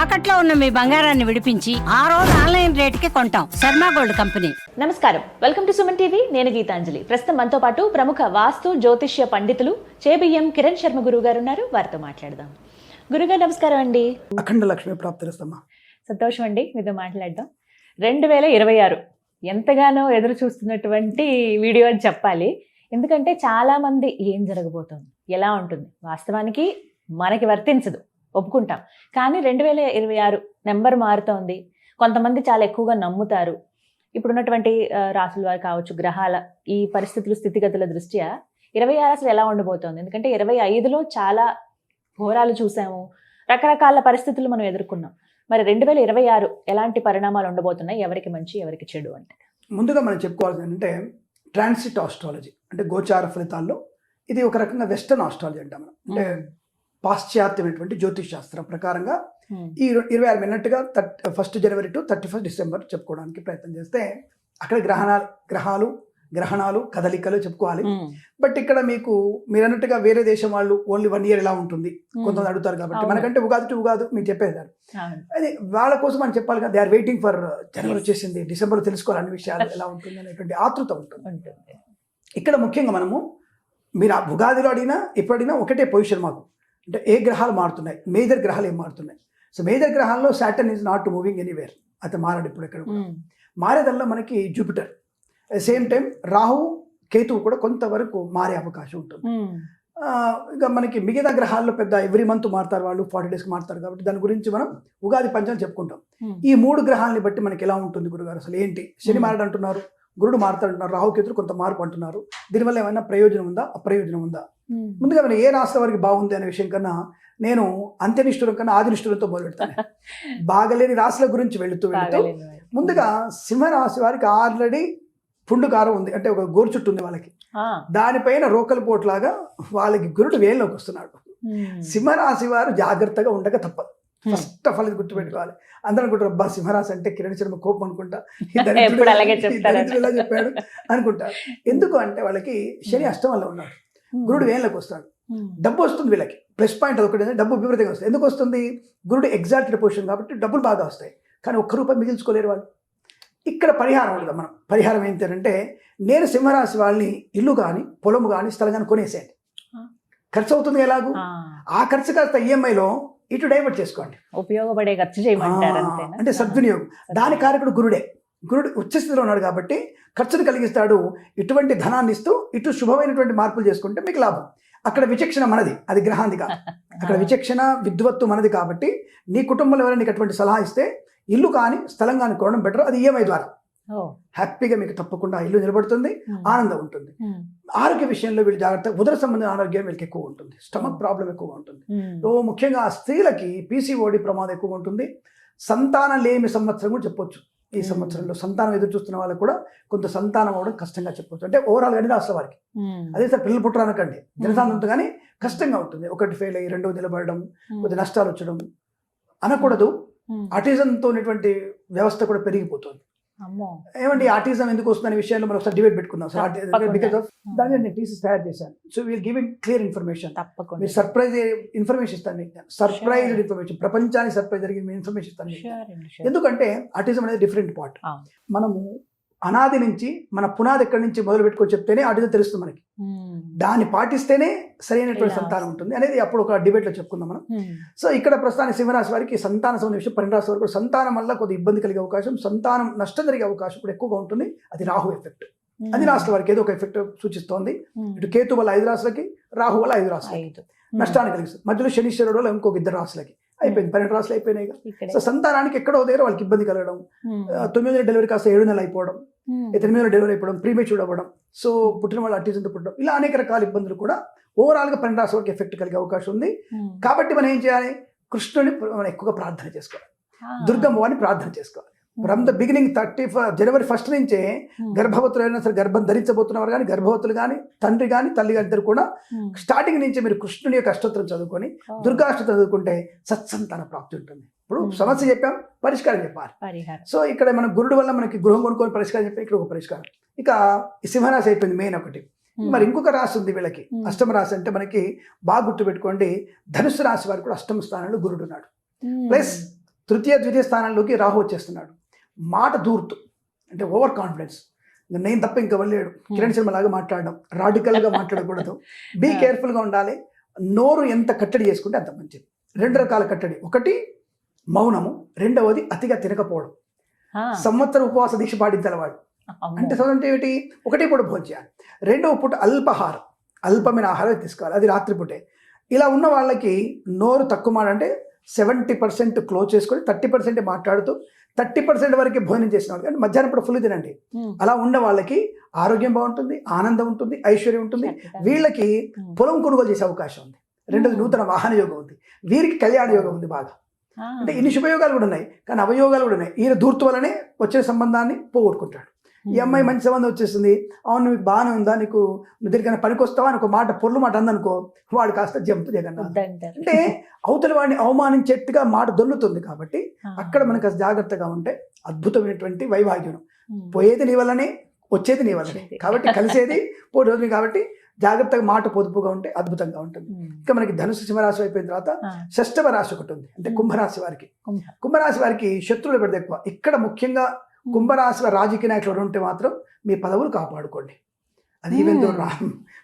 తాకట్లో ఉన్న మీ బంగారాన్ని విడిపించి ఆ రోజు ఆన్లైన్ రేటుకి కొంటాం. Sharma gold company. నమస్కారం. Welcome to Suman TV. నేను గీతాంజలి. ప్రస్తుతం మనతో పాటు ప్రముఖ వాస్తు జ్యోతిష్య పండితులు చేబియ్యం కిరణ్ శర్మ గురువు గారు ఉన్నారు వారితో మాట్లాడదాం. గురుగారు నమస్కారం అండి. అఖండ లక్ష్మి ప్రాప్తిరస్తమ్మా సంతోషం అండి. మీతో మాట్లాడడం రెండు వేల ఇరవై ఆరు. ఎంతగానో ఎదురు చూస్తున్నటువంటి వీడియో అని చెప్పాలి. ఎందుకంటే చాలా మంది ఏం జరగబోతోంది? ఎలా ఉంటుంది? వాస్తవానికి మనకి వర్తించదు. ఒప్పుకుంటాం. కానీ రెండు వేల ఇరవై ఆరు నెంబర్ మారుతోంది. కొంతమంది చాలా ఎక్కువగా నమ్ముతారు. ఇప్పుడున్నటువంటి రాసుల వారు కావచ్చు గ్రహాల ఈ పరిస్థితులు స్థితిగతుల దృష్ట్యా ఇరవై ఆరు అసలు ఎలా ఉండబోతోంది? ఎందుకంటే ఇరవై ఐదులో చాలా ఘోరాలు చూసాము. రకరకాల పరిస్థితులు మనం ఎదుర్కొన్నాం. మరి రెండు వేల ఇరవై ఆరు ఎలాంటి పరిణామాలు ఉండబోతున్నాయి? ఎవరికి మంచి ఎవరికి చెడు అంటే ముందుగా మనం చెప్పుకోవాల్సింది అంటే ట్రాన్సిట్ ఆస్ట్రాలజీ అంటే గోచార ఫలితాల్లో ఇది ఒక రకంగా వెస్టర్న్ ఆస్ట్రాలజీ అంటాం మనం. అంటే పాశ్చాత్యమైనటువంటి జ్యోతిష్ శాస్త్రం ప్రకారంగా ఈ ఇర- ఇరవై ఆరు మిన్నట్టుగా thirty first January to thirty first December చెప్పుకోవడానికి ప్రయత్నం చేస్తే అక్కడ గ్రహణాలు గ్రహాలు గ్రహణాలు కదలికలు చెప్పుకోవాలి. బట్ ఇక్కడ మీకు మీరు అన్నట్టుగా వేరే దేశం వాళ్ళు ఓన్లీ వన్ ఇయర్ ఎలా ఉంటుంది. కొంతమంది అడుగుతారు కాబట్టి. మనకంటే ఉగాది టు ఉగాది మీకు చెప్పేదారు అవును. అది వాళ్ళ కోసం మనం చెప్పాలి కదా they are waiting for January వచ్చేసింది డిసెంబర్ తెలుసుకోవాలి అన్ని విషయాలు ఎలా ఉంటుంది అనేటువంటి ఆతృత ఉంటుంది. ఉంటుంది. ఇక్కడ ముఖ్యంగా మనము మీరు ఆ ఉగాదిలో అడిగినా ఎప్పుడు అడిగినా ఒకటే పొజిషన్ మాకు. అంటే ఏ గ్రహాలు మారుతున్నాయి మేజర్ గ్రహాలు ఏం మారుతున్నాయి so major గ్రహాల్లో Saturn is not moving anywhere అతను మారాడు ఇప్పుడు ఎక్కడ కూడా. ఉమ్. మారేదల్లా మనకి జూపిటర్ సేమ్ టైం రాహు కేతువు కూడా కొంతవరకు మారే అవకాశం ఉంటుంది. ఆ, ఇక మనకి మిగతా గ్రహాల్లో పెద్ద ఎవ్రీ మంత్ మారుతారు వాళ్ళు ఫార్టీ డేస్కి మారుతారు కాబట్టి దాని గురించి మనం ఉగాది పంచాలు చెప్పుకుంటాం ఉమ్. ఈ మూడు గ్రహాలని బట్టి మనకి ఎలా ఉంటుంది గురుగారు అసలు ఏంటి శని Hmm. మారడు అంటున్నారు గురుడు మారుతాడు అంటున్నారు రాహుకేతులు కొంత మార్పు అంటున్నారు దీనివల్ల ఏమైనా ప్రయోజనం ఉందా అప్రయోజనం ఉందా. ముందుగా మనం ఏ రాష్ట్ర వారికి బాగుంది అనే విషయం కన్నా నేను అంత్యనిష్ఠురం కన్నా ఆదినిష్ఠురంతో మొదలు పెడతాను బాగలేని రాశుల గురించి వెళుతూ వెళుతూ. ముందుగా సింహరాశి వారికి ఆల్రెడీ పుండుకారం ఉంది. అంటే ఒక గోరు చుట్టు ఉంది వాళ్ళకి. దానిపైన రోకల పోట్లాగా వాళ్ళకి గురుడు వేల్లోకి వస్తున్నాడు. ఉమ్. సింహరాశి వారు జాగ్రత్తగా ఉండక తప్పదు. Hmm. ఫస్ట్ ఆఫ్ ఆల్ ఇది గుర్తుపెట్టుకోవాలి. అందరూ అనుకుంటారు అబ్బా సింహరాశి అంటే కిరణ్ శర్మ కోపం అనుకుంటా. ఇలా చెప్పాడు? అనుకుంటారు. ఎందుకు అంటే వాళ్ళకి శని అష్టమంలో ఉన్నాడు. ఉమ్. గురుడు వేళ్ళకి వస్తాడు ఉమ్. డబ్బు వస్తుంది వీళ్ళకి. ప్లస్ పాయింట్ ఒకటి డబ్బు విపరీతంగా వస్తుంది. ఎందుకు వస్తుంది? గురుడు ఎగ్జాక్ట్ పొజిషన్ కాబట్టి డబ్బులు బాగా వస్తాయి. కానీ ఒక్క రూపాయి మిగిల్చుకోలేరు వాళ్ళు. ఇక్కడ పరిహారం ఉండదు మనం. పరిహారం ఏంటంటే నేను సింహరాశి వాళ్ళని ఇల్లు కానీ పొలము కానీ స్థలం కానీ కొనేసేయండి. ఖర్చు అవుతుంది ఎలాగూ? ఆ. ఖర్చు కాస్త ఈఎంఐలో ఇటు డైవర్ట్ చేసుకోండి. ఉపయోగపడే ఖర్చు చేయమంటారు అంటే సద్వినియోగం. దాని కారకుడు గురుడే. గురుడు ఉచ్చస్థితిలో ఉన్నాడు కాబట్టి ఖర్చును కలిగిస్తాడు. ఇటువంటి ధనాన్ని ఇస్తూ ఇటు శుభమైనటువంటి మార్పులు చేసుకుంటే మీకు లాభం. అక్కడ విచక్షణ మనది అది గ్రహాంది కాదు. అక్కడ విచక్షణ విద్వత్తు మనది కాబట్టి నీ కుటుంబంలో ఎవరైనా నీకు అటువంటి సలహా ఇస్తే ఇల్లు కానీ స్థలం కానీ కొనడం బెటర్ అది ఈఎంఐ ద్వారా. హ్యాపీగా మీకు తప్పకుండా ఇల్లు నిలబడుతుంది. ఆనందం ఉంటుంది. ఆరోగ్య విషయంలో వీళ్ళు జాగ్రత్త ఉదర సంబంధించిన ఆరోగ్యం వీళ్ళకి ఎక్కువ ఉంటుంది. స్టమక్ ప్రాబ్లం ఎక్కువ ఉంటుంది. ముఖ్యంగా స్త్రీలకి పీసీఓడి ప్రమాదం ఎక్కువ ఉంటుంది. సంతానం లేని సంవత్సరం కూడా చెప్పొచ్చు. ఈ. సంవత్సరంలో సంతానం ఎదురు చూస్తున్న వాళ్ళకి కూడా కొంత సంతానం అవ్వడం కష్టంగా చెప్పొచ్చు అంటే ఓవరాల్ కానీ రాష్ట్ర వారికి. అదే సార్ పిల్లలు పుట్టరానకండి జనసాంతంతో కానీ కష్టంగా ఉంటుంది ఒకటి ఫెయిల్ అయ్యి రెండో నిలబడడం. కొద్ది నష్టాలు వచ్చడం అనకూడదు. ఆటిజంతో ఉన్నటువంటి వ్యవస్థ కూడా పెరిగిపోతుంది ఏమండి ఆటిజం ఎందుకు వస్తుందనే విషయంలో మనం ఒకసారి డిబేట్ పెట్టుకుందాం. సార్. బికాస్ ఆఫ్ దాన్ని నేను టీసీస్ తయారు చేశాను. So we'll giving clear information తప్పకుండా. మీరు సర్ప్రైజ్ ఇన్ఫర్మేషన్ ఇస్తాను మీకు సర్ప్రైజ్. ఇన్ఫర్మేషన్ ప్రపంచానికి సర్ప్రైజ్ జరిగిన ఇన్ఫర్మేషన్ ఇస్తాను. ఎందుకంటే ఆటిజం అనేది డిఫరెంట్ పార్ట్. మనము అనాది నుంచి మన పునాది ఎక్కడి నుంచి మొదలు పెట్టుకొని చెప్తేనే ఆటిజం తెలుస్తుంది మనకి. ఉమ్. దాన్ని పాటిస్తేనే సరైనటువంటి సంతానం ఉంటుంది అనేది అప్పుడు ఒక డిబేట్లో చెప్పుకుందాం మనం. ఉమ్. సో ఇక్కడ ప్రస్తుతానికి సింహరాశి వారికి సంతాన సంబంధ విషయం పన్నెండు వారికి సంతానం వల్ల కొద్ది ఇబ్బంది కలిగే అవకాశం సంతానం నష్టం జరిగే అవకాశం కూడా ఎక్కువగా ఉంటుంది. అది రాహు ఎఫెక్ట్ అది రాష్ట్ర వారికి ఏదో ఒక ఎఫెక్ట్ సూచిస్తోంది. ఇటు కేతు వల్ల ఐదు రాశులకి రాహు వల్ల ఐదు రాశులకి. నష్టాన్ని కలిగిస్తుంది. మధ్యలో శనీశ్వరుడు వల్ల ఇంకొక ఇద్దరు రాశులకి. అయిపోయింది. పన్నెండు రాశులు అయిపోయినాయి. సో సంతానానికి ఎక్కడో దగ్గర వాళ్ళకి ఇబ్బంది కలగడం తొమ్మిది నెలల డెలివరీ కాస్త ఏడు నెలలు అయిపోవడం ఉమ్. ఎనిమిది నెలలు డెలివరీ అయిపోవడం ప్రీమేచ్యూర్ అవ్వడం సో పుట్టిన వాళ్ళు అట్టిజంతో పుట్టడం ఇలా అనేక రకాల ఇబ్బందులు కూడా ఓవరాల్గా పన్నెండు రాశి వరకు ఎఫెక్ట్ కలిగే అవకాశం ఉంది ఉమ్. కాబట్టి మనం ఏం చేయాలి కృష్ణుని మనం ఎక్కువగా ప్రార్థన చేసుకోవాలి ఆ. దుర్గమ్మవారిని ప్రార్థన చేసుకోవాలి from the beginning thirty January first నుంచే ఉమ్. గర్భవతులు అయినా సరే గర్భం ధరించబోతున్నవారు కానీ గర్భవతులు కానీ తండ్రి కానీ తల్లి కానీ ఇద్దరు కూడా. స్టార్టింగ్ నుంచి మీరు కృష్ణుని యొక్క అష్టోత్తరం చదువుకొని ఓ. దుర్గాష్టోత్తరం చదువుకుంటే సత్సంతాన ప్రాప్తి ఉంటుంది ఇప్పుడు Hmm. సమస్య చెప్పాం పరిష్కారం చెప్పాలి సో ఇక్కడ మన గురుడు వల్ల మనకి గృహం కొనుక్కొని పరిష్కారం చెప్పి ఇక్కడ ఒక పరిష్కారం ఇక సింహరాశి అయిపోయింది మెయిన్ ఒకటి. మరి ఇంకొక రాశి ఉంది వీళ్ళకి Hmm. అష్టమ రాశి అంటే మనకి బాగా గుర్తుపెట్టుకోండి ధనుసు రాశి వారికి కూడా అష్టమ స్థానంలో గురుడు ఉన్నాడు. ప్లస్ తృతీయ ద్వితీయ స్థానంలోకి రాహు వచ్చేస్తున్నాడు మాట దూర్తు అంటే ఓవర్ కాన్ఫిడెన్స్ నేను తప్ప ఇంకా వెళ్ళాడు కిరణ్ శర్మ లాగా మాట్లాడడం రాడికల్గా మాట్లాడకూడదు. బీ. కేర్ఫుల్గా ఉండాలి. నోరు ఎంత కట్టడి చేసుకుంటే అంత మంచిది. రెండు రకాల కట్టడి. ఒకటి మౌనము. రెండవది అతిగా తినకపోవడం. సంవత్సర ఉపవాస దీక్ష పాటించాలి వాడు. అమ్మో. అంటే చదువు ఏమిటి? ఒకటే పూట భోజనం చేయాలి రెండవ పూట అల్పహారం. అల్పమైన ఆహారం తీసుకోవాలి అది రాత్రిపూటే ఇలా ఉన్న వాళ్ళకి నోరు తక్కువ మాట అంటే సెవెంటీ పర్సెంట్ క్లోజ్ చేసుకొని థర్టీ పర్సెంట్ మాట్లాడుతూ థర్టీ పర్సెంట్ వరకు భోజనం చేసిన వాళ్ళకి అంటే మధ్యాహ్నం పూట ఫుల్ తినండి. అలా ఉన్న వాళ్ళకి ఆరోగ్యం బాగుంటుంది ఆనందం ఉంటుంది ఐశ్వర్యం ఉంటుంది. వీళ్ళకి. పొలం కొనుగోలు చేసే అవకాశం ఉంది. రెండోది. నూతన వాహన యోగం ఉంది. వీరికి కళ్యాణ యోగం ఉంది బాగా. అంటే ఇన్ని శుభయోగాలు కూడా ఉన్నాయి. కానీ అవయోగాలు కూడా ఉన్నాయి. ఈయన దూర్తు వల్లనే వచ్చే సంబంధాన్ని పోగొట్టుకుంటాడు. ఈ అమ్మాయి మంచి సంబంధం వచ్చేసింది అవును నీకు బాగానే ఉందా? నీకు నువ్వు దీనికైనా పనికొస్తావా? అని ఒక మాట పొర్లు మాట అందనుకో వాడు కాస్త జంప్ వద్దంటారు. అంటే అవతల వాడిని అవమానించేట్టుగా మాట దొల్లుతుంది కాబట్టి అక్కడ మనకు జాగ్రత్తగా ఉంటే అద్భుతమైనటువంటి వైవాగ్యం ఉమ్, పోయేది నీ వల్లనే వచ్చేది నీ వల్లనే. కాబట్టి కలిసేది పోటీ కాబట్టి జాగ్రత్తగా మాట పొదుపుగా ఉంటే అద్భుతంగా ఉంటుంది. ఇంకా మనకి ధనుసు సింహరాశి అయిపోయిన తర్వాత షష్టమ రాశి ఒకటి ఉంది. అంటే కుంభరాశి వారికి. కుంభ. కుంభరాశి వారికి శత్రువులు పెడితే ఎక్కువ. ఇక్కడ ముఖ్యంగా కుంభరాశి వారి రాజకీయ నాయకులు ఉంటే మాత్రం మీ పదవులు కాపాడుకోండి. అది ఈవెన్ దో రా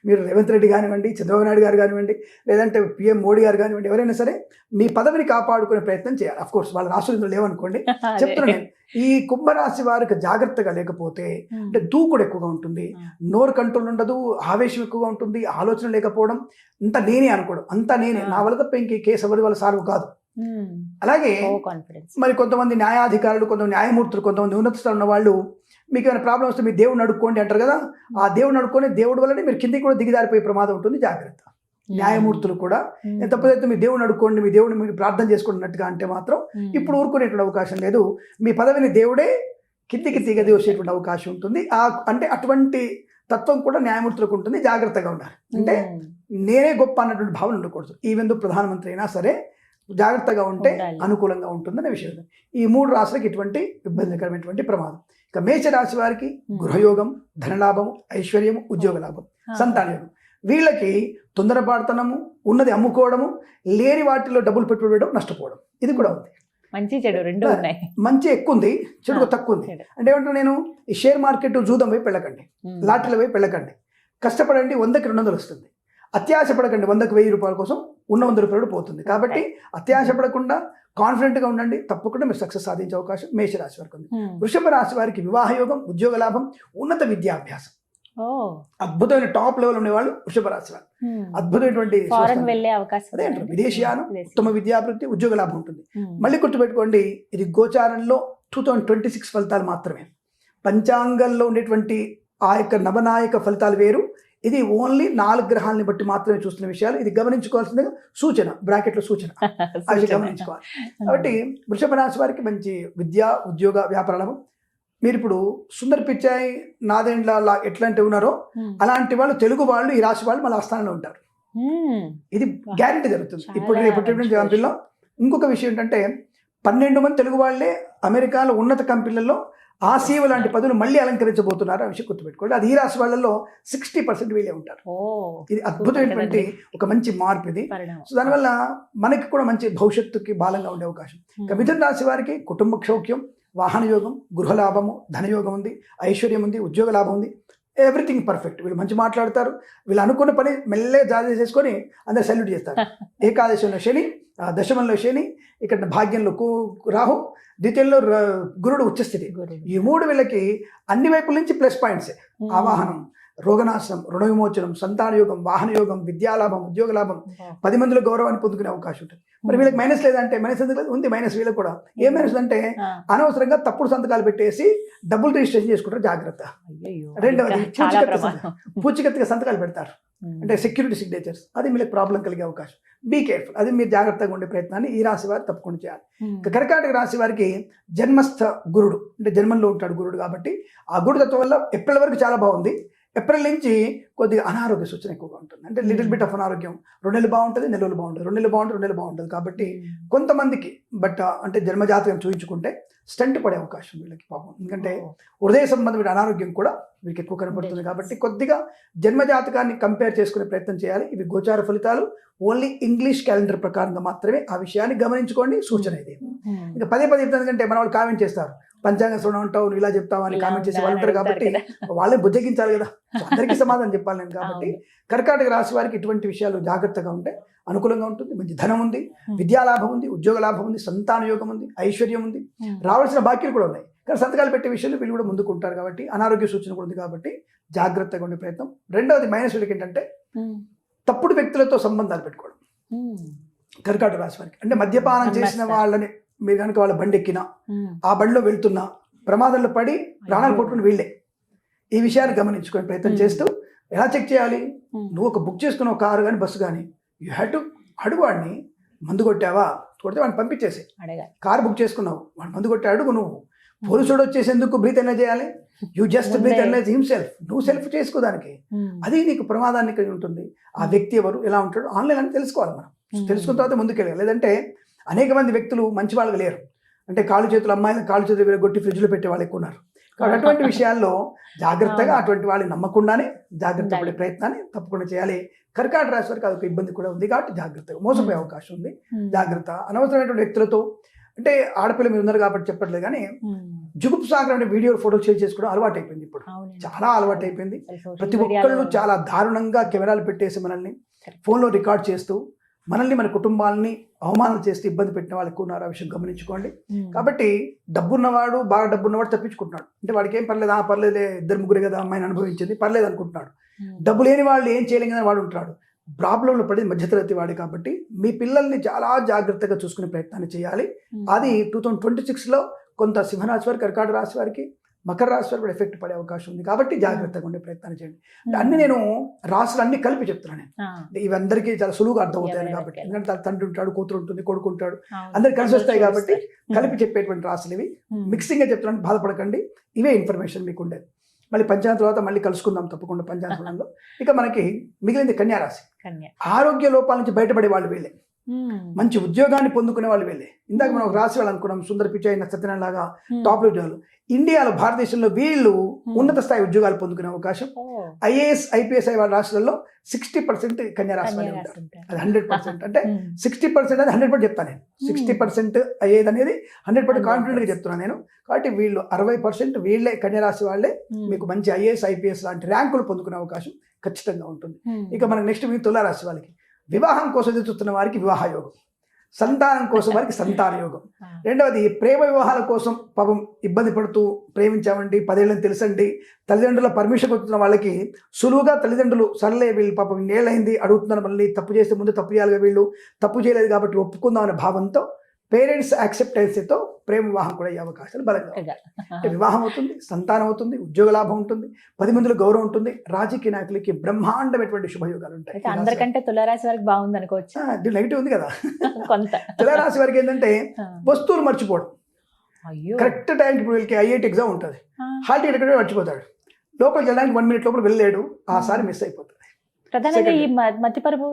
మీరు రేవంత్ రెడ్డి కానివ్వండి చంద్రబాబు నాయుడు గారు కానివ్వండి లేదంటే పిఎం మోడీ గారు కానివ్వండి ఎవరైనా సరే మీ పదవిని కాపాడుకునే ప్రయత్నం చేయాలి. అఫ్ కోర్స్ వాళ్ళ రాష్ట్రంలో లేవనుకోండి. చెప్తున్నాను నేను ఈ కుంభరాశి వారికి జాగ్రత్తగా లేకపోతే ఉమ్, అంటే దూకుడు ఎక్కువగా ఉంటుంది. నోరు కంట్రోల్ ఉండదు ఆవేశం ఎక్కువగా ఉంటుంది ఆలోచన లేకపోవడం అంతా నేనే అనుకోవడం అంతా నేనే. నా వల్ల తప్ప ఇంకే కేసు ఎవరి వల్ల సాల్వ్ కాదు. అలాగే ఓ కాన్ఫిడెన్స్ మరి కొంతమంది న్యాయాధికారులు కొంతమంది న్యాయమూర్తులు కొంతమంది ఉన్నత స్థాయి ఉన్న వాళ్ళు మీకు ఏమైనా ప్రాబ్లం వస్తే మీ దేవుడిని అడుక్కోండి అంటారు కదా ఆ దేవుడిని అడుక్కొని దేవుడి వల్లనే మీరు కిందికి కూడా దిగిదారిపోయే ప్రమాదం ఉంటుంది జాగ్రత్త. న్యాయమూర్తులు కూడా తప్పదైతే మీ దేవుడిని అడుక్కోండి మీ దేవుడిని మీరు ప్రార్థన చేసుకున్నట్టుగా అంటే మాత్రం ఇప్పుడు ఊరుకునేటువంటి అవకాశం లేదు. మీ పదవిని దేవుడే కిందికి దిగదోసేటువంటి అవకాశం ఉంటుంది. ఆ అంటే అటువంటి తత్వం కూడా న్యాయమూర్తులకు ఉంటుంది జాగ్రత్తగా ఉండాలి. అంటే నేనే గొప్ప అన్నటువంటి భావన ఉండకూడదు. ఈవెన్ దో ప్రధానమంత్రి అయినా సరే జాగ్రత్తగా ఉంటే. అనుకూలంగా ఉంటుందనే విషయం. ఈ మూడు రాశులకు ఇటువంటి ఇబ్బందికరమైనటువంటి ప్రమాదం. ఇక మేష రాశి వారికి. గృహయోగం ధనలాభం ఐశ్వర్యం ఉద్యోగ లాభం సంతాన యోగం. వీళ్ళకి తొందరపాటుతనము ఉన్నది అమ్ముకోవడము లేని వాటిలో డబ్బులు పెట్టుకోవడం నష్టపోవడం. ఇది కూడా ఉంది. మంచి చెడు రెండు ఉన్నాయి. మంచి ఎక్కువ ఉంది చెడు తక్కువ ఉంది. అంటే ఏమంటారు నేను ఈ షేర్ మార్కెట్ జూదం వైపు వెళ్ళకండి లాటరీల వైపు వెళ్ళకండి కష్టపడండి వందకి రెండు వందలు వస్తుంది. అత్యాశ పడకండి వందకు వెయ్యి రూపాయల కోసం ఉన్న వంద రూపాయలు పోతుంది. కాబట్టి అత్యాశ పడకుండా కాన్ఫిడెంట్గా ఉండండి. తప్పకుండా మీరు సక్సెస్ సాధించే అవకాశం మేషరాశి వారికి ఉంది. ఉమ్, వృషభ రాశి వారికి వివాహ యోగం ఉద్యోగ లాభం ఉన్నత విద్యాభ్యాసం. అద్భుతమైన టాప్ లెవెల్ ఉండేవాళ్ళు వృషభ రాశి వారు. ఉమ్, అద్భుతమైనటువంటి అదే. విదేశీయానం. ఉత్తమ విద్యాభివృద్ధి ఉద్యోగ లాభం ఉంటుంది. ఉమ్, మళ్ళీ గుర్తుపెట్టుకోండి ఇది గోచారంలో టూ థౌజండ్ ట్వంటీ సిక్స్ ఫలితాలు మాత్రమే. పంచాంగంలో ఉండేటువంటి ఆ యొక్క నవనాయక ఫలితాలు వేరు. ఇది ఓన్లీ నాలుగు గ్రహాలని బట్టి మాత్రమే చూస్తున్న విషయాలు. ఇది గమనించుకోవాల్సింది సూచన బ్రాకెట్లో సూచన. అవి సూచన. గమనించుకోవాలి. కాబట్టి వృషభ రాశి వారికి మంచి విద్య ఉద్యోగ వ్యాపార లాభం మీరు ఇప్పుడు సుందర్ పిచ్చాయి నాదేండ్ల ఎట్లాంటి ఉన్నారో అలాంటి వాళ్ళు తెలుగు వాళ్ళు ఈ రాశి వాళ్ళు మళ్ళీ ఆస్థానంలో ఉంటారు. ఇది గ్యారెంటీ జరుగుతుంది. ఇప్పుడు కంపెనీలో ఇంకొక విషయం ఏంటంటే పన్నెండు మంది తెలుగు వాళ్ళే అమెరికాలో ఉన్నత కంపెనీలలో ఆసీవ లాంటి పదవులు మళ్ళీ అలంకరించబోతున్నారు. ఆ విషయం గుర్తుపెట్టుకోండి. అది ఈ రాశి వాళ్ళలో సిక్స్టీ పర్సెంట్ వీళ్ళే ఉంటారు. ఇది అద్భుతమైనటువంటి. ఒక మంచి మార్పు ఇది. సో దానివల్ల మనకి కూడా మంచి భవిష్యత్తుకి బాలంగా ఉండే అవకాశం. ఇక మిథున రాశి వారికి కుటుంబ సౌఖ్యం వాహన యోగం గృహ లాభము ధనయోగం ఉంది ఐశ్వర్యం ఉంది ఉద్యోగ లాభం ఉంది. Everything perfect. వీళ్ళు మంచి మాట్లాడతారు. వీళ్ళు అనుకున్న పని మెల్లగా జారీ చేసుకొని అందరు సెల్యూట్ చేస్తారు. ఏకాదశంలో శని ఆ దశమంలో శని ఇక్కడ భాగ్యంలో కు- రాహు ద్వితీయంలో గురుడు ఉచ్చస్థితి. ఈ మూడు వీళ్ళకి అన్ని వైపుల నుంచి ప్లస్ పాయింట్సే. ఆవాహనం రోగనాశనం రుణ విమోచనం సంతాన యోగం వాహన యోగం విద్యాలాభం ఉద్యోగ లాభం. పది మందిలో గౌరవాన్ని పొందుకునే అవకాశం ఉంటుంది. మరి వీళ్ళకి మైనస్ లేదంటే మైనస్ ఎందుకు లేదు? ఉంది మైనస్ వీళ్ళకి కూడా. ఏ మైనస్ అంటే అనవసరంగా తప్పుడు సంతకాలు పెట్టేసి డబ్బులు రిజిస్ట్రేషన్ చేసుకుంటారు జాగ్రత్త. రెండవది పూచికత్తు పూచికత్తుగా సంతకాలు పెడతారు. అంటే సెక్యూరిటీ సిగ్నేచర్స్ అది మీకు ప్రాబ్లం కలిగే అవకాశం. బీ కేర్ఫుల్ అది మీరు జాగ్రత్తగా ఉండే ప్రయత్నాన్ని ఈ రాశి వారు తప్పకుండా చేయాలి. ఇక కర్కాటక రాశి వారికి జన్మస్థ గురుడు అంటే జన్మంలో ఉంటాడు గురుడు కాబట్టి ఆ గురు తత్వం వల్ల ఏప్రిల్ వరకు చాలా బాగుంది. ఏప్రిల్ నుంచి కొద్దిగా అనారోగ్య సూచన ఎక్కువగా ఉంటుంది. అంటే లిటిల్ బిట్ ఆఫ్ అనారోగ్యం. రెండు నెలలు బాగుంటుంది నెల రోజులు బాగుంటుంది. రెండు నెలలు బాగుంటుంది రెండు నెలలు బాగుంటుంది. కాబట్టి కొంతమందికి బట్ అంటే జన్మజాతకం చూపించుకుంటే స్టంట్ పడే అవకాశం వీళ్ళకి పాపం. ఎందుకంటే హృదయ సంబంధమైన అనారోగ్యం కూడా వీరికి ఎక్కువ కనపడుతుంది. కాబట్టి కొద్దిగా జన్మజాతకాన్ని కంపేర్ చేసుకునే ప్రయత్నం చేయాలి. ఇవి గోచార ఫలితాలు. ఓన్లీ ఇంగ్లీష్ క్యాలెండర్ ప్రకారంగా మాత్రమే ఆ విషయాన్ని గమనించుకోండి సూచన ఇది. ఇంకా పదే పదే ఎందుకంటే మన వాళ్ళు కామెంట్ చేస్తారు. పంచాంగ నువ్వు ఇలా చెప్తావు అని కామెంట్ చేసే వాళ్ళు ఉంటారు కాబట్టి అడుగుతారు వాళ్ళే బుజ్జగించాలి కదా. అందరికీ సమాధానం చెప్పాలి నేను కాబట్టి. కర్కాటక రాశి వారికి ఇటువంటి విషయాలు జాగ్రత్తగా ఉంటే అనుకూలంగా ఉంటుంది మంచి ధనం ఉంది. విద్యాలాభం ఉంది ఉద్యోగ లాభం ఉంది సంతాన యోగం ఉంది ఐశ్వర్యం ఉంది. రావాల్సిన బాకీలు కూడా ఉన్నాయి. కానీ సంతకాలు పెట్టే విషయంలో వీళ్ళు కూడా ముందుకు ఉంటారు కాబట్టి అనారోగ్య సూచన కూడా ఉంది కాబట్టి జాగ్రత్తగా ఉండే ప్రయత్నం. రెండవది మైనస్ వీళ్ళకి ఏంటంటే తప్పుడు వ్యక్తులతో సంబంధాలు పెట్టుకోవడం. కర్కాటక రాశి వారికి. అంటే మద్యపానం చేసిన. వాళ్ళని మీరు కనుక వాళ్ళ బండి ఎక్కినా ఆ బండిలో వెళ్తున్నా ప్రమాదంలో పడి ప్రాణాలు. కొట్టుకుని వీళ్ళే. ఈ విషయాన్ని గమనించుకునే ప్రయత్నం. చేస్తూ ఎలా చెక్ చేయాలి? నువ్వు ఒక బుక్ చేసుకున్న కారు కానీ బస్సు కానీ యూ హ్యాడ్ టు అడుగు వాడిని మందు కొట్టావా? కొడితే వాడిని పంపించేసి. కారు బుక్ చేసుకున్నావు వాడు మందు కొట్టి అడుగు నువ్వు. పోలీసుడు వచ్చేసేందుకు బ్రీత్ ఎనర్జీ చేయాలి? You just. Breathe energy himself. నువ్వు సెల్ఫ్ చేసుకో దానికి. అది నీకు ప్రమాదాన్ని కలిగి ఉంటుంది. ఆ వ్యక్తి ఎవరు ఎలా ఉంటాడు ఆన్లైన్ అని తెలుసుకోవాలి మనం. తెలుసుకున్న తర్వాత ముందుకెళ్ళాలి. లేదంటే అనేక మంది వ్యక్తులు మంచి వాళ్ళకి లేరు. అంటే కాళ్ళు చేతులు అమ్మాయిలను కాళ్ళు చేతులు విరగొట్టి ఫ్రిడ్జ్లో పెట్టే వాళ్ళు ఎక్కువ ఉన్నారు. కాబట్టి అటువంటి విషయాల్లో జాగ్రత్తగా. అటువంటి వాళ్ళని నమ్మకుండానే జాగ్రత్త పడే. ప్రయత్నాన్ని తప్పకుండా చేయాలి. కర్కాట రాశి వారికి అదొక ఇబ్బంది కూడా ఉంది కాబట్టి జాగ్రత్తగా మోసపోయే అవకాశం ఉంది. జాగ్రత్త. అనవసరమైనటువంటి వ్యక్తులతో అంటే ఆడపిల్ల మీరు ఉన్నారు కాబట్టి చెప్పట్లేదు కానీ జుగుప్సాగరమైన వీడియో ఫోటోలు షేర్ చేసుకోవడం అలవాటు అయిపోయింది ఇప్పుడు చాలా అలవాటు అయిపోయింది ప్రతి ఒక్కళ్ళు చాలా దారుణంగా కెమెరాలు పెట్టేసి మనల్ని. ఫోన్లో రికార్డ్ చేస్తూ మనల్ని మన కుటుంబాలని అవమానం చేస్తూ ఇబ్బంది పెట్టిన వాళ్ళు ఎక్కువ ఉన్నారు. ఆ విషయం గమనించుకోండి. కాబట్టి డబ్బున్నవాడు బాగా డబ్బున్నవాడు తప్పించుకుంటున్నాడు. అంటే వాడికి ఏం పర్లేదు ఆ పర్లేదులే ఇద్దరు ముగ్గురే కదా అమ్మాయిని అనుభవించింది పర్లేదు అనుకుంటున్నాడు. డబ్బు లేని వాళ్ళు ఏం చేయలేం కదా వాడు ఉంటాడు. ప్రాబ్లంలో పడి మధ్యతరగతి వాడి కాబట్టి మీ పిల్లల్ని చాలా జాగ్రత్తగా చూసుకునే ప్రయత్నాన్ని చేయాలి. అది టూ థౌజండ్ ట్వంటీ సిక్స్లో కొంత సింహరాశి వారికి కర్కాటక రాశి వారికి మకర రాశి వారికి కూడా ఎఫెక్ట్ పడే అవకాశం ఉంది. కాబట్టి జాగ్రత్తగా ఉండే ప్రయత్నాన్ని చేయండి. అంటే అన్ని నేను రాసులు అన్ని కలిపి చెప్తున్నాను నేను. ఇవందరికీ చాలా సులువుగా అర్థమవుతాయి ఎవరెవరికి కాబట్టి. ఎందుకంటే తండ్రి ఉంటాడు కూతురు ఉంటుంది కొడుకు ఉంటాడు. అందరికి కలిసి వస్తాయి కాబట్టి కలిపి చెప్పేటువంటి రాసులు ఇవి. మిక్సింగ్గా చెప్తున్నాను బాధపడకండి. ఇవే ఇన్ఫర్మేషన్ మీకు ఉండేది మళ్ళీ పంచాంగం తర్వాత మళ్ళీ కలుసుకుందాం తప్పకుండా పంచాంగంలో ఇక మనకి మిగిలింది కన్యారాశి కన్య. ఆరోగ్య లోపాల నుంచి బయటపడే వాళ్ళు వీళ్ళే. మంచి ఉద్యోగాన్ని పొందుకునే వాళ్ళు వీళ్ళే. ఇందాక మనం ఒక రాశి వాళ్ళు అనుకున్నాం సుందర పిచాయి నక్షత్రం లాగా టాప్ ఉద్యోగాలు. ఇండియాలో భారతదేశంలో వీళ్ళు ఉన్నత స్థాయి ఉద్యోగాలు పొందుకునే అవకాశం. ఐఏఎస్ ఐపీఎస్ వాళ్ళ రాష్ట్రాల్లో సిక్స్టీ పర్సెంట్ కన్యారాశి వాళ్ళు ఉంటారు. అది హండ్రెడ్ పర్సెంట్. అంటే సిక్స్టీ పర్సెంట్ అది హండ్రెడ్ పర్సెంట్ చెప్తాను నేను. సిక్స్టీ పర్సెంట్ అయ్యేది అనేది హండ్రెడ్ పర్సెంట్ కాన్ఫిడెంట్గా చెప్తున్నాను నేను. కాబట్టి వీళ్ళు అరవై పర్సెంట్ వీళ్ళే కన్యరాశి వాళ్ళే మీకు మంచి ఐఏఎస్ ఐపీఎస్ లాంటి ర్యాంకులు పొందుకునే అవకాశం ఖచ్చితంగా ఉంటుంది. ఇక మనకి నెక్స్ట్ మీ తులారాశి వాళ్ళకి. వివాహం కోసం ఎదురు చూస్తున్న వారికి వివాహ యోగం సంతానం కోసం వారికి సంతాన యోగం రెండవది ప్రేమ వివాహాల కోసం పాపం ఇబ్బంది పడుతూ ప్రేమించామండి పదేళ్ళని తెలుసండి. తల్లిదండ్రుల పర్మిషన్ కొడుతున్న వాళ్ళకి సులువుగా తల్లిదండ్రులు సర్లే వీళ్ళు పాపం నేలైంది అడుగుతున్నారు మళ్ళీ తప్పు చేస్తే ముందు తప్పు చేయాలిగా వీళ్ళు తప్పు చేయలేదు కాబట్టి ఒప్పుకుందాం అనే భావంతో పేరెంట్స్ యాక్సెప్టెన్సీతో ప్రేమ వివాహం కూడా అయ్యే అవకాశాలు బలంగా వివాహం అవుతుంది సంతానం అవుతుంది ఉద్యోగ లాభం ఉంటుంది పది మందిలో గౌరవం ఉంటుంది రాజకీయ నాయకులకి బ్రహ్మాండమైనటువంటి శుభయోగాలు ఉంటాయి. అందరికంటే తులారాశి వారికి బాగుంది అనుకోవచ్చు. నెగిటివ్ ఉంది కదా. కొంత. తులారాశి వారికి ఏంటంటే వస్తువులు మర్చిపోవడం. కరెక్ట్ టైంకి ఇప్పుడు వీళ్ళకి ఐఐటి ఎగ్జామ్ ఉంటుంది. హాల్ టికెట్ మర్చిపోతాడు. లోపలికి వెళ్ళడానికి వన్ మినిట్ లోపల వెళ్ళలేడు. ఆ. సారి మిస్ అయిపోతాడు. ప్రధానంగా ఈ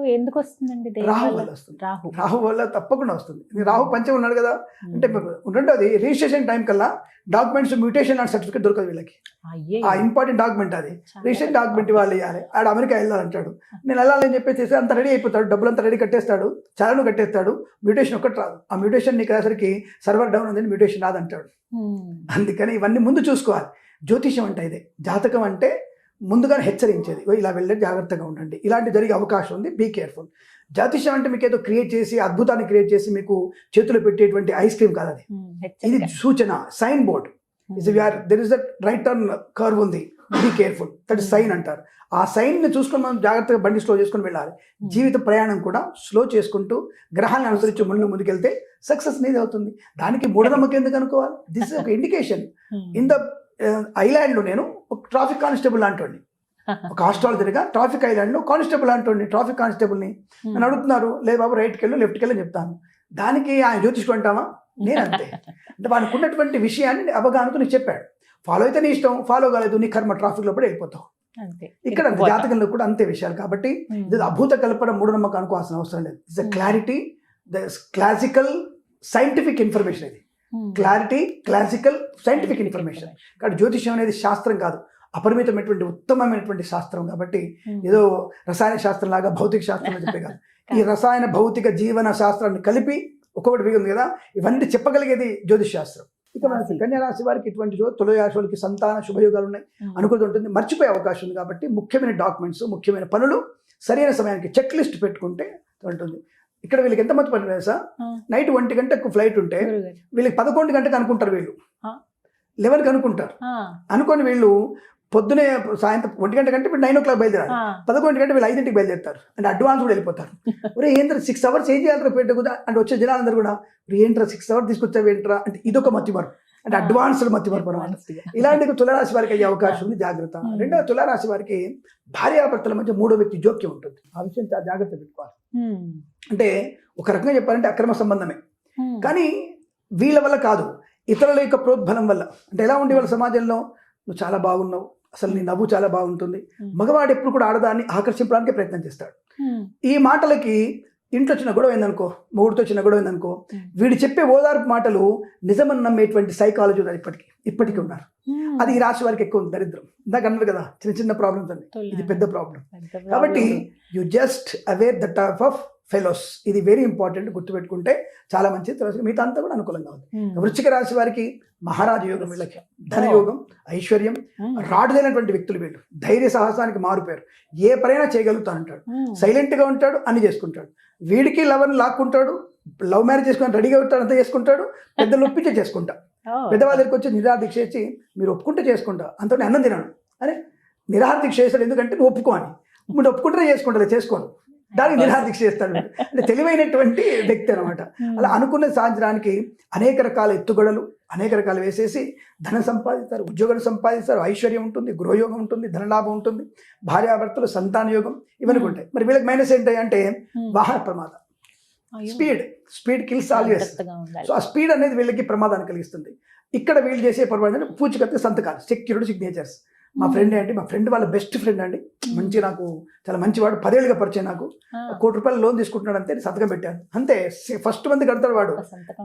ఎందుకు వస్తుందండి రాహు వల్ల? వస్తుంది రాహు. రాహు వల్ల తప్పకుండా వస్తుంది. రాహు పంచం ఉన్నాడు కదా. అంటే రెండోది రిజిస్ట్రేషన్ టైం కల్లా డాక్యుమెంట్స్ మ్యూటేషన్ అండ్ సర్టిఫికేట్ దొరకదు వీళ్ళకి. ఆ ఇంపార్టెంట్ డాక్యుమెంట్ అది. రిజిస్ట్రేషన్ డాక్యుమెంట్ ఇవ్వాలి ఇవ్వాలి ఆడ అమెరికా వెళ్ళాలంటాడు నేను వెళ్ళాలని చెప్పేసి అంత రెడీ అయిపోతాడు. డబ్బులు అంతా రెడీ కట్టేస్తాడు. చాలను కట్టేస్తాడు. మ్యూటేషన్ ఒకటి రాదు. ఆ మ్యూటేషన్ నీకు అసలుకి సర్వర్ డౌన్ ఉంది మ్యూటేషన్ రాదంటాడు. అందుకని ఇవన్నీ ముందు చూసుకోవాలి. జ్యోతిషం అంటే ఇదే. జాతకం అంటే ముందుగానే హెచ్చరించేది "ఓ, ఇలా వెళ్ళే జాగ్రత్తగా ఉండండి. ఇలాంటి జరిగే అవకాశం ఉంది బీ కేర్ఫుల్ జ్యోతిషం అంటే మీకు ఏదో క్రియేట్ చేసి అద్భుతాన్ని క్రియేట్ చేసి మీకు చేతిలో పెట్టేటువంటి ఐస్ క్రీమ్ కాదు అది. ఇది సూచన sign board is or there is the right turn curve ఉంది be careful that is sign అంటారు. ఆ సైన్ని చూసుకొని మనం జాగ్రత్తగా బండి స్లో చేసుకొని వెళ్ళాలి. జీవిత ప్రయాణం కూడా స్లో చేసుకుంటూ గ్రహాన్ని అనుసరించి ముందు ముందుకెళ్తే సక్సెస్ నీది అవుతుంది. దానికి మూఢనమ్మకం ఎందుకు అనుకోవాలి? దిస్ ఇస్ ఒక ఇండికేషన్ ఇన్ ద ఐలాండ్లో నేను ఒక ట్రాఫిక్ కానిస్టేబుల్ లాంటి ఒక ఆస్ట్రాలజర్గా ట్రాఫిక్ ఐలాండ్లో కానిస్టేబుల్ లాంటి ట్రాఫిక్ కానిస్టేబుల్ని నన్ను అడుగుతున్నారు లేదు బాబు రైట్కి వెళ్ళు లెఫ్ట్కి వెళ్ళి చెప్తాను. దానికి ఆయన జ్యోతిష్కుడు అంటామా నేను అంతే అంటే వానికి ఉన్నటువంటి విషయాన్ని అవగాహనతో నీకు చెప్పాడు. ఫాలో అయితే నీ ఇష్టం ఫాలో కాలేదు నీ కర్మ ట్రాఫిక్లో పడి వెళ్ళిపోతావు. ఇక్కడ జాతకంలో కూడా అంతే విషయాలు. కాబట్టి ఉమ్. ఇది అభూత కల్పన మూఢనమ్మకం అనుకోవాల్సిన అవసరం లేదు. It's clarity the classical scientific information ఇది. క్లారిటీ క్లాసికల్ సైంటిఫిక్ ఇన్ఫర్మేషన్ కాబట్టి జ్యోతిష్యం అనేది శాస్త్రం కాదు. అపరిమితమైనటువంటి ఉత్తమమైనటువంటి శాస్త్రం కాబట్టి ఉమ్. ఏదో రసాయన శాస్త్రం లాగా భౌతిక శాస్త్రం అని చెప్పే కాదు. ఈ రసాయన భౌతిక జీవన శాస్త్రాన్ని కలిపి ఒక్కొక్కటి బిగింది కదా ఇవన్నీ చెప్పగలిగేది జ్యోతిష్ శాస్త్రం ఇక మనకి కన్యా రాశి వారికి ఇటువంటి తుల రాశి వారికి సంతాన శుభయోగాలు ఉన్నాయి. ఉమ్. అనుకూలత ఉంటుంది. మర్చిపోయే అవకాశం ఉంది కాబట్టి ముఖ్యమైన డాక్యుమెంట్స్ ముఖ్యమైన పనులు సరైన సమయానికి చెక్ లిస్ట్ పెట్టుకుంటే ఉంటుంది ఇక్కడ వీళ్ళకి ఎంత మంచి పని తెలుసా. నైట్ ఒంటి గంటకు ఫ్లైట్ ఉంటే. వీళ్ళకి పదకొండు గంటకు అనుకుంటారు వీళ్ళు. లెవెన్కి అనుకుంటారు. అనుకొని వీళ్ళు పొద్దునే సాయంత్రం ఒంటి గంట కంటే ఇప్పుడు నైన్ ఓ క్లాక్ బయలుదేరాలి. ఆ, పదకొండు గంటే వీళ్ళు ఐదింటికి బయలుదేరుతారు. అంటే అడ్వాన్స్ కూడా వెళ్ళిపోతారు. ఒరే ఏంట్రా సిక్స్ అవర్స్ ఏం చేయాలి పెట్ట కూడా అంటే వచ్చే జనాలందరూ కూడా "ఒరే ఏంట్రా సిక్స్ అవర్స్ తీసుకొచ్చావు ఏంట్రా? అంటే ఇదొక మతిమరు అంటే అడ్వాన్స్డ్ మతిమరుపు అనమాట. ఇలాంటి తులారాశి వారికి అయ్యే అవకాశం ఉంది జాగ్రత్త. Hmm. రెండవ తులారాశి వారికి భార్యాభర్తల మధ్య మూడో వ్యక్తి జోక్యం ఉంటుంది. ఆ విషయం చాలా జాగ్రత్త పెట్టుకోవాలి. ఉమ్. అంటే ఒక రకంగా చెప్పాలంటే అక్రమ సంబంధమే. కానీ వీళ్ళ వల్ల కాదు. ఇతరుల యొక్క ప్రోద్బలం వల్ల. అంటే ఎలా ఉండే వాళ్ళ సమాజంలో? నువ్వు చాలా బాగున్నావు. అసలు నీ నవ్వు చాలా బాగుంటుంది. మగవాడు ఎప్పుడు కూడా ఆడదాన్ని ఆకర్షించడానికి ప్రయత్నం చేస్తాడు. ఈ మాటలకి ఇంట్లో చిన్న గొడవ అయిందనుకో మూడుతో చిన్న గొడవ Hmm. వీడు చెప్పే ఓదార్పు మాటలు నిజమని నమ్మేటువంటి సైకాలజీ ఉన్నారు ఇప్పటికీ. ఇప్పటికీ ఉన్నారు. అది ఈ రాశి వారికి ఎక్కువ ఉంది. దరిద్రం. ఇందాక అన్నారు కదా చిన్న చిన్న ప్రాబ్లమ్స్ అండి. ఇది పెద్ద ప్రాబ్లం కాబట్టి. You just aware the type of fellows. ఇది వెరీ ఇంపార్టెంట్ గుర్తుపెట్టుకుంటే చాలా మంచిది. తర్వాత మిగతా అంతా కూడా అనుకూలంగా ఉంది. ఉమ్. వృశ్చిక రాశి వారికి మహారాజ యోగం వీళ్ళకి ధనయోగం ఐశ్వర్యం ఉమ్. రాడుదైనటువంటి వ్యక్తులు వీళ్ళు. ధైర్య సాహసానికి మారుపేరు. ఏ పనైనా చేయగలుగుతా అంటాడు. ఉమ్. సైలెంట్గా ఉంటాడు అన్ని చేసుకుంటాడు. వీడికి లవర్ని లాక్కుంటాడు లవ్ మ్యారేజ్ చేసుకుని రెడీగా ఉంటాడు అంతా చేసుకుంటాడు పెద్దలు ఒప్పించే చేసుకుంటా. ఓ. పెద్దవాళ్ళ దగ్గరికి వచ్చి నిరాహార దీక్ష చేసి మీరు ఒప్పుకుంటే చేసుకుంటా. అంత అన్నం తినాను. అరే నిరాహార దీక్ష చేస్తాడు ఎందుకంటే నువ్వు ఒప్పుకో అని. మీరు ఒప్పుకుంటే చేసుకుంటా చేసుకోను. దానికి నిరాహార దీక్ష చేస్తాడు. అంటే తెలివైనటువంటి వ్యక్తి అనమాట ఉమ్. అలా అనుకున్న సాధించడానికి అనేక రకాల ఎత్తుగడలు అనేక రకాలు వేసేసి ధనం సంపాదిస్తారు ఉద్యోగాలు సంపాదిస్తారు ఐశ్వర్యం ఉంటుంది గృహయోగం ఉంటుంది ధనలాభం ఉంటుంది భార్యాభర్తలు సంతాన యోగం ఇవన్నీ Hmm. ఉంటాయి మరి వీళ్ళకి మైనస్ ఏంటి అంటే ఉమ్. వాహన ప్రమాదం. Speed speed kills always. So ఆ స్పీడ్ అనేది వీళ్ళకి ప్రమాదాన్ని కలిగిస్తుంది ఇక్కడ వీళ్ళు చేసే పొరపాటు పూచికత్తు సంతకాలు సెక్యూరిటీ సిగ్నేచర్స్ మా. ఫ్రెండ్ ఏంటి? మా ఫ్రెండ్ వాళ్ళ బెస్ట్ ఫ్రెండ్ అండి. మంచి నాకు చాలా మంచివాడు పదేళ్ళుగా పరిచయం నాకు. కోటి రూపాయలు లోన్ తీసుకుంటున్నాడు అంతే సంతకం పెట్టాను. అంతే ఫస్ట్ మంత్ కడతాడు వాడు.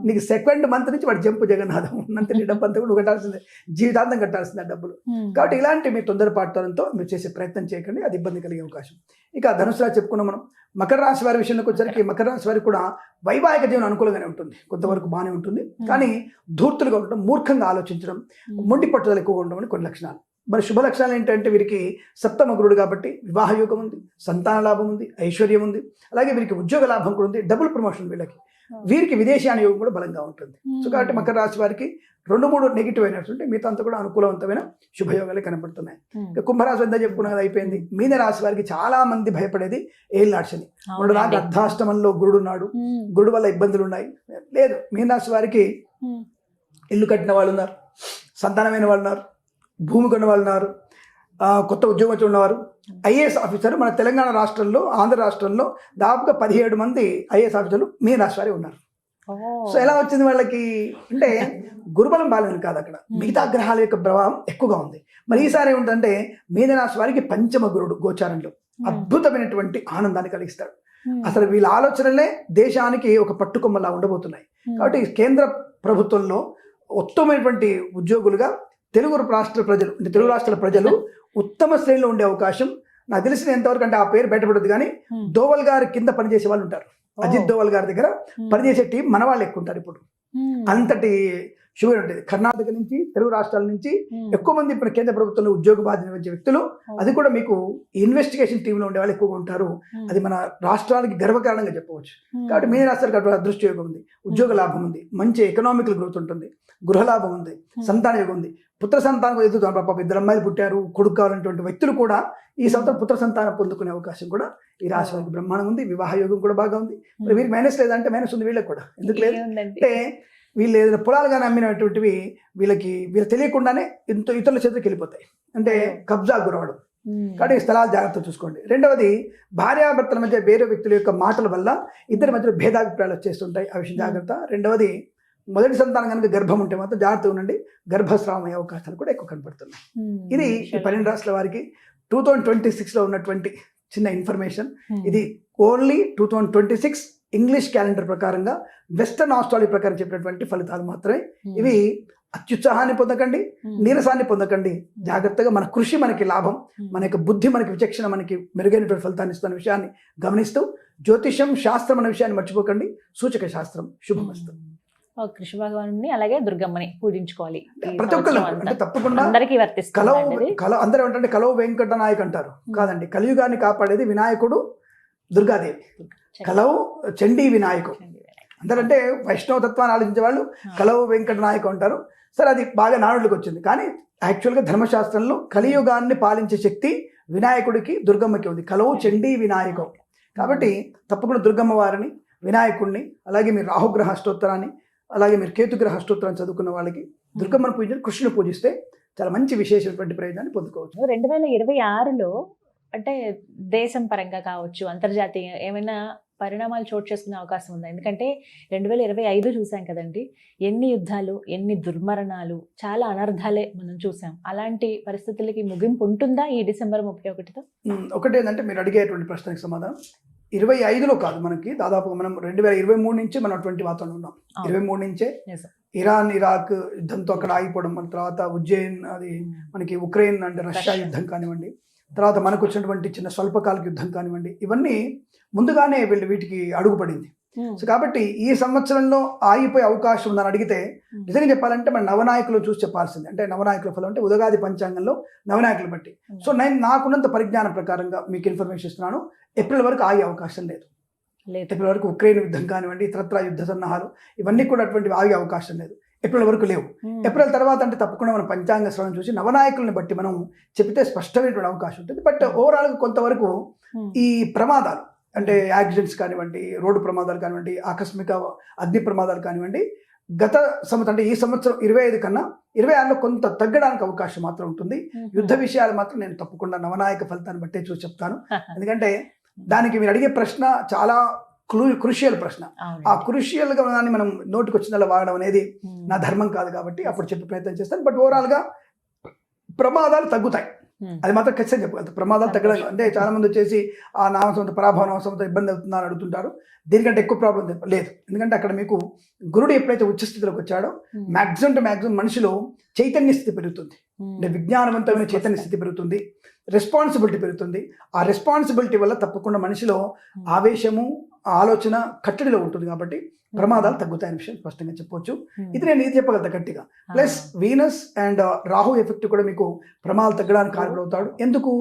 నీకు సెకండ్ మంత్ నుంచి వాడు జంపు జగన్నాథం. ఉన్నంత నీ డబ్బు అంతా కూడా కట్టాల్సిందే. జీవితాంతం కట్టాల్సిందే డబ్బులు. కాబట్టి ఇలాంటి మీ తొందరపాటుతో మీరు చేసే ప్రయత్నం చేయకండి అది ఇబ్బంది కలిగే అవకాశం. ఇక ధనుసు రాశి చెప్పుకున్నాం మనం. మకర రాశి వారి విషయంలోకి వచ్చరికి మకర రాశి వారికి కూడా వైవాహిక జీవనం అనుకూలంగానే ఉంటుంది. కొంతవరకు బాగానే ఉంటుంది. కానీ ధూర్తులుగా ఉండడం మూర్ఖంగా ఆలోచించడం. మొండి పట్టుదల ఎక్కువగా ఉండడం అని కొన్ని లక్షణాలు. మరి శుభ లక్షణాలు ఏంటంటే వీరికి సప్తమ గురుడు కాబట్టి వివాహ యోగం ఉంది సంతాన లాభం ఉంది ఐశ్వర్యం ఉంది. అలాగే వీరికి ఉద్యోగ లాభం కూడా ఉంది డబుల్ ప్రమోషన్ వీళ్ళకి. వీరికి విదేశీయాన యోగం కూడా బలంగా ఉంటుంది. సో కాబట్టి మకర రాశి వారికి రెండు మూడు నెగిటివ్ అయినటువంటి మిగతా అంతా కూడా అనుకూలవంతమైన శుభయోగాలు కనపడుతున్నాయి. ఇక కుంభరాశి ఎంత చెప్పుకున్నా కదా అయిపోయింది. మీన రాశి వారికి చాలా మంది భయపడేది ఏళ్ళనాడు శని. మొన్న నాకు. అర్ధాష్టమంలో గురుడు ఉన్నాడు. గురుడు వల్ల ఇబ్బందులు ఉన్నాయి. లేదు మీన రాశి వారికి. ఇల్లు కట్టిన వాళ్ళు ఉన్నారు. సంతానమైన వాళ్ళు ఉన్నారు. భూమి కొన్న వాళ్ళు ఉన్నారు కొత్త ఉద్యోగం వచ్చి ఉన్నవారు ఐఏఎస్ ఆఫీసర్ మన తెలంగాణ రాష్ట్రంలో ఆంధ్ర రాష్ట్రంలో దాదాపుగా పదిహేడు మంది ఐఏఎస్ ఆఫీసర్లు మీ వారే ఉన్నారు. సో ఎలా వచ్చింది వాళ్ళకి అంటే గురుబలం బాగాలేదు కాదు అక్కడ మిగతా గ్రహాల యొక్క ప్రభావం ఎక్కువగా ఉంది మరి ఈసారి ఏమిటంటే మీనరాశి వారికి పంచమ గురుడు గోచారంలో. అద్భుతమైనటువంటి ఆనందాన్ని కలిగిస్తాడు. అసలు వీళ్ళ ఆలోచనలే దేశానికి ఒక పట్టుకొమ్మలా ఉండబోతున్నాయి. కాబట్టి కేంద్ర ప్రభుత్వంలో ఉత్తమమైనటువంటి ఉద్యోగులుగా తెలుగు రాష్ట్ర ప్రజలు అంటే తెలుగు రాష్ట్రాల ప్రజలు ఉత్తమ శ్రేణిలో ఉండే అవకాశం నాకు తెలిసిన ఎంతవరకు అంటే ఆ పేరు బయటపడదు కానీ. దోవల్ గారి కింద పనిచేసే వాళ్ళు ఉంటారు. అజిత్ దోవల్ గారి దగ్గర. పనిచేసే టీం మన వాళ్ళు ఎక్కువ ఉంటారు ఇప్పుడు. అంతటి షుగర్ ఉంటుంది కర్ణాటక నుంచి తెలుగు రాష్ట్రాల నుంచి. ఎక్కువ మంది ఇప్పుడు కేంద్ర ప్రభుత్వంలో ఉద్యోగ బాధ్యత నిర్వహించే వ్యక్తులు. అది కూడా మీకు ఇన్వెస్టిగేషన్ టీంలో ఉండే వాళ్ళు ఎక్కువగా ఉంటారు. అది మన రాష్ట్రానికి గర్వకారణంగా చెప్పవచ్చు. కాబట్టి మీ రాష్ట్రాలకు అటువంటి అదృష్ట యోగం ఉంది ఉద్యోగ లాభం ఉంది మంచి ఎకనామికల్ గ్రోత్ ఉంటుంది గృహ లాభం ఉంది సంతాన యోగం ఉంది పుత్ర సంతానం ఎదుగుతాం పాప ఇద్దరు అమ్మాయిలు పుట్టారు కొడుకు కావాలన్నటువంటి వ్యక్తులు కూడా ఈ సంవత్సరం పుత్ర సంతానం పొందుకునే అవకాశం కూడా ఈ రాశి వారికి బ్రహ్మాండం ఉంది. వివాహ యోగం కూడా బాగా ఉంది. మరి వీరికి మైనస్ లేదంటే మైనస్ ఉంది వీళ్ళకి కూడా. ఎందుకు లేదు? అంటే వీళ్ళు ఏదైనా పొలాలుగా నమ్మినటువంటివి వీళ్ళకి వీళ్ళు తెలియకుండానే ఇంత ఇతరుల చేతికి వెళ్ళిపోతాయి. అంటే కబ్జా గురవడం. కాబట్టి స్థలాలు జాగ్రత్త చూసుకోండి. రెండవది భార్యాభర్తల మధ్య వేరే వ్యక్తుల యొక్క మాటల వల్ల ఇద్దరి మధ్యలో భేదాభిప్రాయాలు వచ్చేస్తుంటాయి. ఆ విషయం జాగ్రత్త. రెండవది మొదటి సంతానం కనుక గర్భం ఉంటే మాత్రం జాగ్రత్తగా ఉండండి గర్భస్రావం అయ్యే అవకాశాలు కూడా ఎక్కువ కనపడుతున్నాయి. ఇది ఈ పన్నెండు రాష్ట్రాల వారికి టూ థౌజండ్ ట్వంటీ సిక్స్లో ఉన్నటువంటి చిన్న ఇన్ఫర్మేషన్. ఇది only two thousand twenty six English calendar ప్రకారంగా వెస్టర్న్ ఆస్ట్రాలజీ ప్రకారం చెప్పినటువంటి ఫలితాలు మాత్రమే. ఇవి అత్యుత్సాహాన్ని పొందకండి. నీరసాన్ని పొందకండి జాగ్రత్తగా మన కృషి మనకి లాభం. మన యొక్క బుద్ధి మనకి విచక్షణ మనకి మెరుగైనటువంటి ఫలితాన్ని ఇస్తున్న విషయాన్ని గమనిస్తూ జ్యోతిషం శాస్త్రం అనే విషయాన్ని మర్చిపోకండి సూచక శాస్త్రం శుభమస్తు కృష్ణ భగవాను అలాగే దుర్గమ్మని పూజించుకోవాలి. ప్రతి ఒక్కరు సంవత్సరం అంటే. తప్పకుండా అందరికీ కలవు వర్తిస్తుంది కల అందరూ ఏంటంటే కలవు వెంకట నాయక్ అంటారు. కాదండి కలియుగాన్ని కాపాడేది వినాయకుడు దుర్గాదేవి. కలవు చండీ వినాయకుడు అందరంటే వైష్ణవ తత్వాన్ని ఆలోచించే వాళ్ళు కలవు వెంకట నాయకు అంటారు. సరే అది బాగా నానుడికి వచ్చింది. కానీ యాక్చువల్గా ధర్మశాస్త్రంలో కలియుగాన్ని పాలించే శక్తి వినాయకుడికి దుర్గమ్మకి ఉంది. కలవు చండీ వినాయకం. కాబట్టి తప్పకుండా దుర్గమ్మ వారిని వినాయకుడిని అలాగే మీరు రాహుగ్రహ స్తోత్రాన్ని అలాగే మీరు కేతుగ్రహ స్తోత్రాన్ని చదువుకున్న వాళ్ళకి దుర్గమ్మను పూజించి కృష్ణుని పూజిస్తే చాలా మంచి విశేషమైనటువంటి ప్రయోజనాన్ని పొందుకోవచ్చు. రెండు వేల ఇరవై ఆరులో అంటే దేశం పరంగా కావచ్చు అంతర్జాతీయ ఏమైనా పరిణామాలు చోటు చేసుకునే అవకాశం ఉందా? ఎందుకంటే రెండు వేల ఇరవై ఐదు చూసాం కదండి ఎన్ని యుద్ధాలు ఎన్ని దుర్మరణాలు చాలా అనర్థాలే మనం చూసాం. అలాంటి పరిస్థితులకి ముగింపు ఉంటుందా ఈ డిసెంబర్ ముప్పై ఒకటితో? ఒకటి ఏంటంటే మీరు అడిగేటువంటి ప్రశ్నకి సమాధానం ఇరవై ఐదులో కాదు మనకి దాదాపు మనం రెండు వేల ఇరవై మూడు నుంచి మనం అటువంటి వాతావరణం ఉన్నాం. ఇరవై మూడు నుంచే. ఇరాన్ ఇరాక్ యుద్ధంతో అక్కడ ఆగిపోవడం మన తర్వాత ఉజ్జయిన్ అది మనకి ఉక్రెయిన్ అంటే రష్యా. యుద్ధం కానివ్వండి తర్వాత మనకు వచ్చినటువంటి చిన్న స్వల్పకాలిక యుద్ధం కానివ్వండి ఇవన్నీ ముందుగానే వీళ్ళు వీటికి అడుగుపడింది. సో కాబట్టి ఈ సంవత్సరంలో ఆగిపోయే అవకాశం ఉందని అడిగితే ఉమ్. నిజంగా చెప్పాలంటే మన నవనాయకులు చూసి చెప్పాల్సింది. అంటే నవనాయకుల ఫలం అంటే ఉదగాది పంచాంగంలో నవనాయకులు బట్టి. సో నేను నాకున్నంత పరిజ్ఞానం ప్రకారంగా మీకు ఇన్ఫర్మేషన్ ఇస్తున్నాను. ఏప్రిల్ వరకు ఆగే అవకాశం లేదు. లేదు. ఏప్రిల్ వరకు ఉక్రెయిన్ యుద్ధం కానివ్వండి ఇతరత్ర యుద్ధ సన్నాహాలు ఇవన్నీ కూడా అటువంటి ఆగే అవకాశం లేదు. ఏప్రిల్ వరకు లేవు. ఏప్రిల్ తర్వాత అంటే తప్పకుండా మనం పంచాంగ శ్రవణం చూసి నవనాయకుల్ని బట్టి మనం చెప్తే స్పష్టమైనటువంటి అవకాశం ఉంటుంది. బట్ ఓవరాల్గా కొంతవరకు. ఈ ప్రమాదాలు అంటే యాక్సిడెంట్స్ కానివ్వండి రోడ్డు ప్రమాదాలు కానివ్వండి ఆకస్మిక అగ్ని ప్రమాదాలు కానివ్వండి గత సంవత్సరం అంటే ఈ సంవత్సరం ఇరవై ఐదు కన్నా ఇరవై ఆరులో కొంత తగ్గడానికి అవకాశం మాత్రం ఉంటుంది. యుద్ధ విషయాలు మాత్రం నేను తప్పకుండా నవనాయక ఫలితాన్ని బట్టే చూసి చెప్తాను ఎందుకంటే దానికి మీరు అడిగే ప్రశ్న చాలా క్లూ క్రుషియల్ ప్రశ్న. ఆ క్రుషియల్గా దాన్ని మనం నోటికి వచ్చినలా వాడడం అనేది. నా ధర్మం కాదు కాబట్టి అప్పుడు చెప్పే ప్రయత్నం చేస్తాను బట్ ఓవరాల్గా ప్రమాదాలు తగ్గుతాయి. అది మాత్రం ఖచ్చితంగా చెప్పగలుగుతాం ప్రమాదాలు తగ్గడం. అంటే చాలా మంది వచ్చేసి ఆ నామసంతో పరాభవ నామసంతో ఇబ్బంది అవుతుందా అని అడుగుతుంటారు. దీనికంటే ఎక్కువ ప్రాబ్లం లేదు. ఎందుకంటే అక్కడ మీకు గురుడు ఎప్పుడైతే ఉచ్చ స్థితిలోకి వచ్చాడో. మ్యాక్సిమం టు మ్యాక్సిమం మనిషిలో చైతన్య స్థితి పెరుగుతుంది. అంటే విజ్ఞానవంతమైన చైతన్య స్థితి పెరుగుతుంది. రెస్పాన్సిబిలిటీ పెరుగుతుంది. ఆ రెస్పాన్సిబిలిటీ వల్ల తప్పకుండా మనిషిలో ఆవేశము ఆలోచన కట్టడిలో ఉంటుంది కాబట్టి ప్రమాదాలు తగ్గుతాయనే విషయం స్పష్టంగా చెప్పొచ్చు. ఉమ్. ఇది నేను ఇది చెప్పగలుగుతా గట్టిగా. Plus Venus and Rahu effect కూడా మీకు ప్రమాదాలు తగ్గడానికి కారణమవుతాడు ఎందుకు?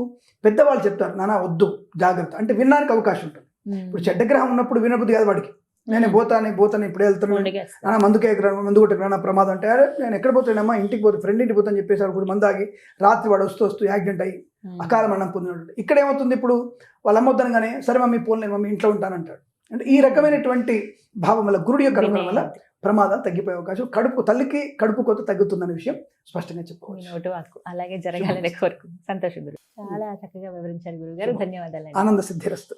పెద్దవాళ్ళు చెప్తారు నానా వద్దు జాగ్రత్త. అంటే వినడానికి అవకాశం ఉంటుంది. ఇప్పుడు చెడ్డ గ్రహం ఉన్నప్పుడు వినబుద్ధి కాదు వాడికి. నేను పోతాను పోతాను ఇప్పుడు వెళ్తున్నాను మందుకే మందు కొట్టకు నా ప్రమాదం అంటే అరే నేను ఎక్కడ పోతానమ్మా ఇంటికి పోతే ఫ్రెండ్ ఇంటికి పోతాను చెప్పేసి ఇప్పుడు మందాగి రాత్రి వాడు వస్తూ వస్తూ యాక్సిడెంట్ అయ్యి. అకాల మరణం పొందినాడు. ఇక్కడ ఏమవుతుంది ఇప్పుడు? వాళ్ళ వద్దనగానే సరే మమ్మీ పోను నేను మమ్మీ ఇంట్లో ఉంటానంటాడు. అంటే ఈ రకమైనటువంటి భావం వల్ల గురుడు యొక్క అనుగ్రహం వల్ల. ప్రమాదాలు తగ్గిపోయే అవకాశం కడుపు తల్లికి కడుపు కొత్త తగ్గుతుందనే విషయం స్పష్టంగా చెప్పుకోవచ్చు. అలాగే జరగాలని కోరుకు సంతోషం గురు. చాలా చక్కగా వివరించారు గురుగారు. ధన్యవాదాలు ఆనంద సిద్ధిరస్తు.